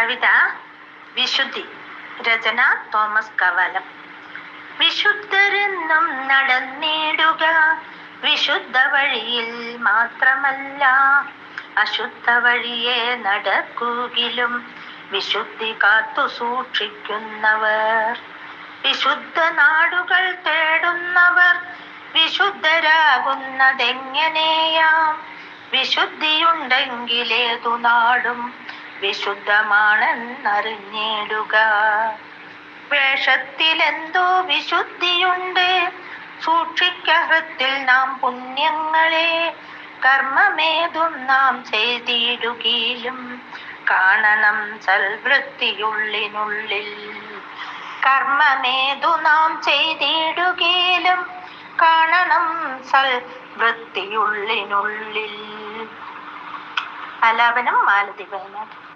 കവിത വിശുദ്ധി രചന തോമസ് കവാലം. വിശുദ്ധരെന്നും നടന്നിടുക വിശുദ്ധ വഴിയിൽ മാത്രമല്ല അശുദ്ധ വഴിയെ നടക്കുകിലും വിശുദ്ധി കാത്തു സൂക്ഷിക്കുന്നവർ. വിശുദ്ധ നാടുകൾ തേടുന്നവർ വിശുദ്ധരാകുന്നതെങ്ങനെയാ? വിശുദ്ധിയുണ്ടെങ്കിലേതു നാടും വിശുദ്ധമാണെന്നറിഞ്ഞിടുക. വേഷത്തിലെന്തോ വിശുദ്ധിയുണ്ട്. സൂക്ഷിക്കഹൃത്തിൽ നാം പുണ്യങ്ങളെ കർമ്മമേതും നാം ചെയ്തിടുകയിലും കാണണം സൽവൃത്തിയുള്ളിനുള്ളിൽ. കർമ്മമേതു നാം ചെയ്തിടുകയിലും കാണണം സൽ വൃത്തിയുള്ളിനുള്ളിൽ ആലാപനം മാലതി വയനാട്